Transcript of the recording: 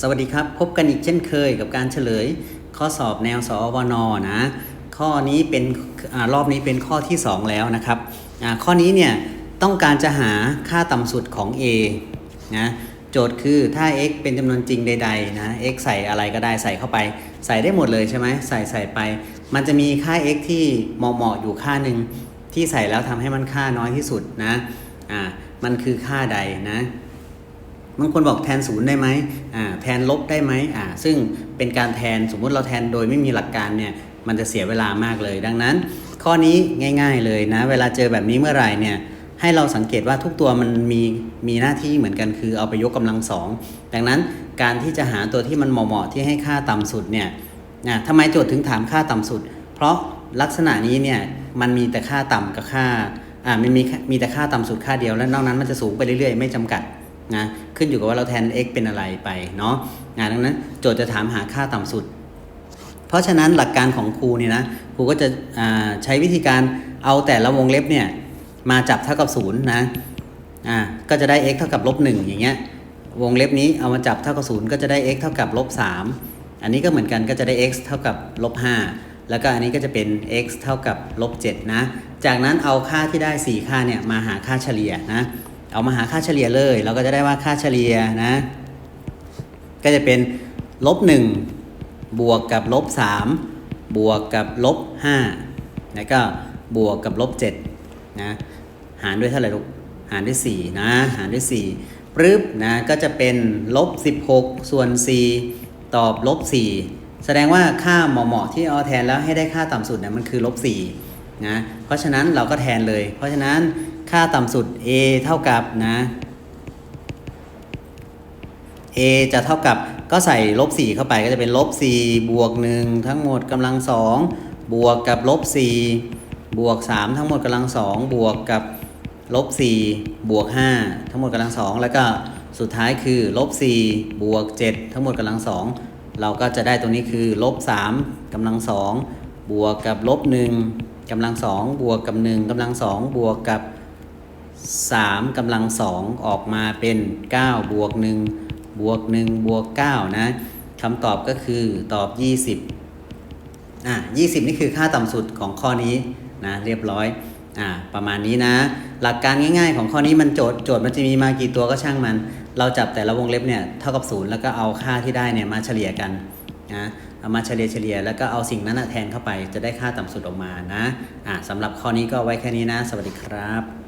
สวัสดีครับ พบกันอีกเช่นเคยกับการเฉลย ข้อสอบแนวสอวนนะ ข้อนี้เป็นอรอบนี้เป็นข้อที่ 2 แล้วนะครับข้อนี้เนี่ยต้องการจะหาค่าต่ำสุดของ a นะโจทย์คือถ้า x เป็นจำนวนจริงใดๆนะ x ใส่อะไรก็ได้ใส่เข้าไป ใส่ได้หมดเลยใช่ไหมใส่ใส่ไป มันจะมีค่า x ที่เหมาะๆอยู่ค่าหนึ่งที่ใส่แล้วทำให้มันค่าน้อยที่สุดนะอ่ามันคือค่าใดนะ บางคนบอกแทนศูนย์ได้ไหมอ่าแทนลบได้ไหมอ่าซึ่งเป็นการแทนสมมุติเราแทนโดยไม่มีหลักการเนี่ยมันจะเสียเวลามากเลย ดังนั้น ข้อนี้ง่าย ๆเลยนะ เวลาเจอแบบนี้เมื่อไหร่เนี่ยให้เราสังเกตว่าทุกตัวมันมีมีหน้าที่เหมือนกันคือเอาไปยกกำลังสองดังนั้นการที่จะหาตัวที่มันเหมาะๆที่ให้ค่าต่ำสุดเนี่ยนะทำไมโจทย์ถึงถามค่าต่ำสุด เพราะลักษณะนี้เนี่ยมันมีแต่ค่าต่ำกับค่าอ่ามันมีมีแต่ค่าต่ำสุดค่าเดียว แล้วนอกนั้นมันจะสูงไปเรื่อยๆ ไม่จำกัด นะขึ้นอยู่กับว่าเราแทน x เป็นอะไรไปเนาะงานดังนั้นโจทย์จะถามหาค่าต่ำสุด เพราะฉะนั้นหลักการของครูเนี่ยนะครูก็จะใช้วิธีการเอาแต่ละวงเล็บเนี่ยมาจับเท่ากับศูนย์นะอ่าก็จะได้ x เท่ากับลบหนึ่งอย่างเงี้ยวงเล็บนี้เอามาจับเท่ากับศูนย์ก็จะได้ x เท่ากับลบสามอันนี้ก็เหมือนกันก็จะได้ x เท่ากับลบห้าแล้วก็อันนี้ก็จะเป็น x เท่ากับลบเจ็ดนะ จากนั้นเอาค่าที่ได้ 4 ค่าเนี่ยมาหาค่าเฉลี่ยนะ เอามาหาค่าเฉลี่ยเลย เราก็จะได้ว่าค่าเฉลี่ยนะ ก็จะเป็นลบหนึ่งบวกกับลบสามบวกกับลบห้าแล้วก็บวกกับลบเจ็ดนะหารด้วยเท่าไหร่ลูกหารด้วยสี่นะหารด้วยสี่ปึ๊บนะก็จะเป็นลบสิบหกส่วนสี่ตอบลบสี่แสดงว่าค่าเหมาะๆที่เอาแทนแล้วให้ได้ค่าต่ำสุดเนี่ยมันคือลบสี่นะเพราะฉะนั้นเราก็แทนเลย เพราะฉะนั้น ค่าต่ำสุด a เท่ากับนะ a จะเท่ากับก็ใส่ลบ4เข้าไปก็จะเป็นลบ4บวก 1 ทั้งหมดกำลัง 2 บวกกับลบ4บวก 3 ทั้งหมดกำลัง 2 บวกกับลบ4บวก 5 ทั้งหมดกำลัง 2 แล้วก็สุดท้ายคือลบ4บวก 7 ทั้งหมดกำลัง 2 เราก็จะได้ตรงนี้คือลบ3กำลัง 2 บวกกับลบ1กำลัง 2 บวกกับ 1กำลัง 2 บวกกับ 3กำลัง 2 ออกมาเป็น 9 บวก 1 บวก 1 บวก 9 นะคำตอบก็คือตอบ 20 อะ 20 นี่คือค่าต่ำสุดของข้อนี้นะ เรียบร้อย อ่าประมาณนี้นะ หลักการง่ายๆ ของข้อนี้มันโจทย์ โจทย์มันจะมีมากี่ตัวก็ช่างมัน เราจับแต่ละวงเล็บเนี่ยเท่ากับศูนย์แล้วก็เอาค่าที่ได้เนี่ยมาเฉลี่ยกันนะเอามาเฉลี่ยเฉลี่ยแล้วก็เอาสิ่งนั้นแทนเข้าไปจะได้ค่าต่ำสุดออกมานะ อ่าสำหรับข้อนี้ก็ไว้แค่นี้นะ สวัสดีครับ